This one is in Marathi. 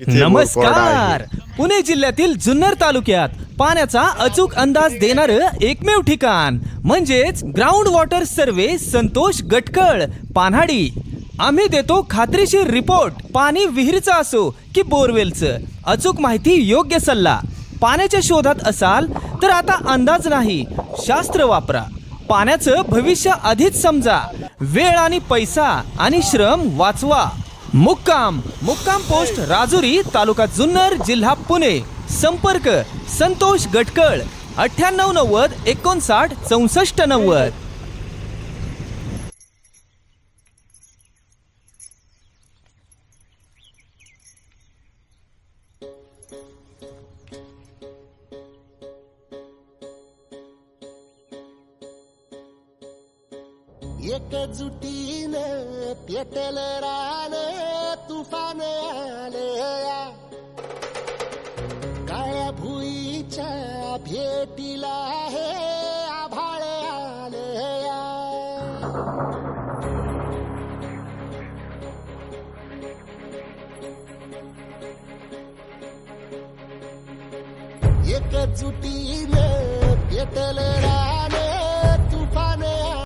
नमस्कार! पुणे जिल्ह्यातील जुन्नर तालुक्यात पाण्याचा अचूक अंदाज देणार एकमेव ठिकाण म्हणजेच ground water survey Santosh Gatkal Panhadi. आम्ही देतो खात्रीशीर रिपोर्ट पाणी विहिरीचं असो की बोरवेलचं. अचूक माहिती योग्य सल्ला. पाण्याच्या शोधात असाल तर आता अंदाज नाही शास्त्र वापरा. पाण्याचं भविष्य आधीच समजा. वेळ आणि पैसा आणि श्रम वाचवा. मुक्काम. मुक्काम पोस्ट राजुरी तालुका जुन्नर जिल्हा पुणे. संपर्क संतोष गटकळ अठ्ठ्याण्णव नव्वद एकोणसाठ चौसष्ट नव्वद. एकजुटीनं पेटल रान. भुईच्या भेटीला हे आभाळ आले एकजुटीने पेटल रान